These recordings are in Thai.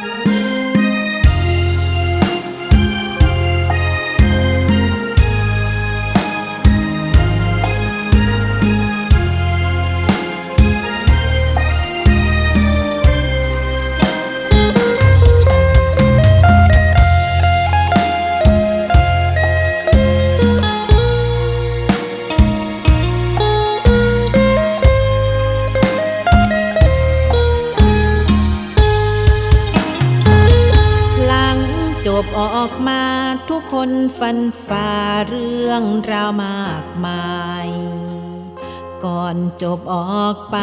ห ออกมาทุกคนฟันฝ่าเรื่องราวมากมาย ก่อนจบออกไป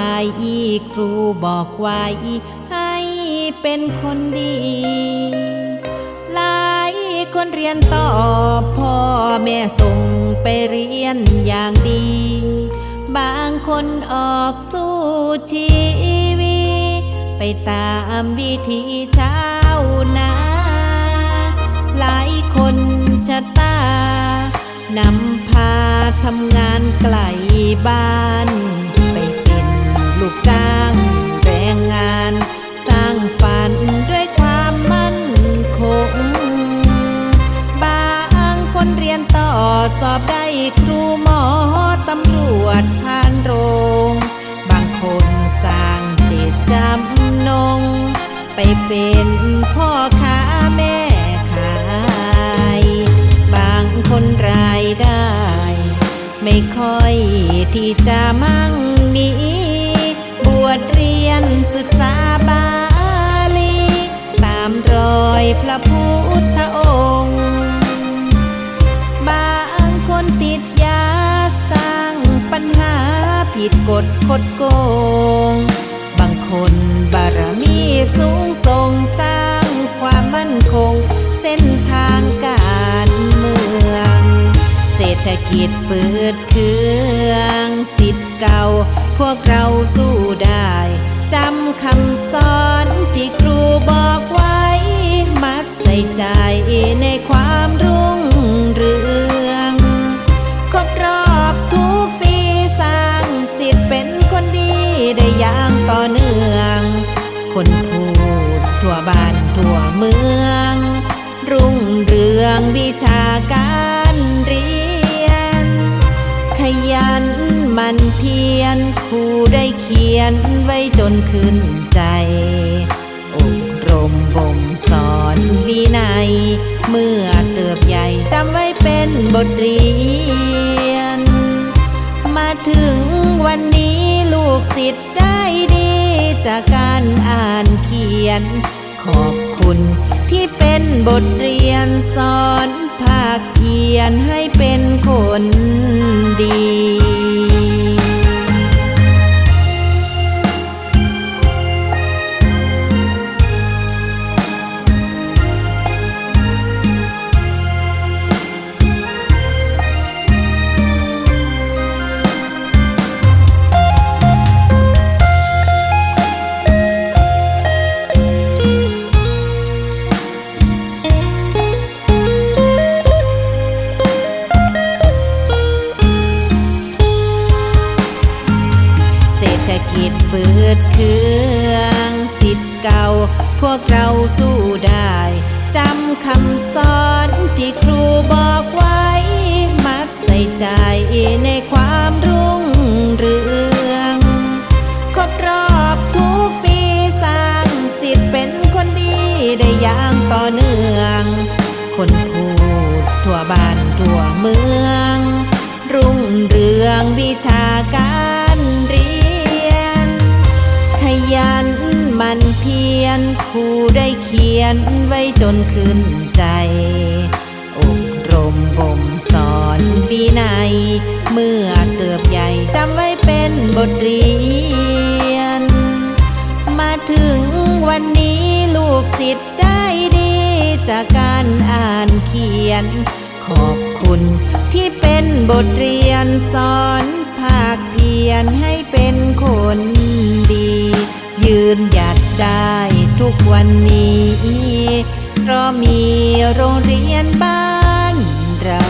อีกครูบอกไว้ให้เป็นคนดี หลายคนเรียนต่อพ่อแม่ส่งไปเรียนอย่างดี บางคนออกสู้ชีวิตไปตามวิธีชาวนา คนชะตานำพาทำงานไกลบ้าน ไปเป็นลูกจ้างแรงงานสร้างฝัน ไม่ค่อยที่จะมั่งมี บวชเรียนศึกษาบาลี ตามรอยพระพุทธองค์ บางคนติดยาสร้างปัญหาผิดกฎคดโกง บางคนบารมีสูงส่งสร้างความมั่นคง ศรษฐกิจฝืดเคืองสิทธิ์เก่า พวกเราสู้ได้ จำคำสอนที่ครู มันเพียรครูได้เขียนไว้จนขึ้นใจ อบรมบ่มสอนวินัย เมื่อเติบใหญ่จำไว้เป็นบทเรียน มาถึงวันนี้ลูกศิษย์ได้ดีจากการอ่านเขียน ขอบคุณที่เป็นบทเรียนสอน ดเคืองสิทธิ์เก่า พวกเรา พียรครูได้เขียนไว้จนขึ้นใจ อบรมบ่มสอนวินัย เมื่อเติบใหญ่จำไว้เป็นบทเรียน มาถึงวันนี้ลูกศิษย์ได้ดีจากการอ่านเขียน ขอบคุณที่เป็นบทเรียนสอนภาคเพียรให้เป็นคนดี ยืนหยัดได้ ทุกวันนี้ เพราะมีโรงเรียนบ้านเรา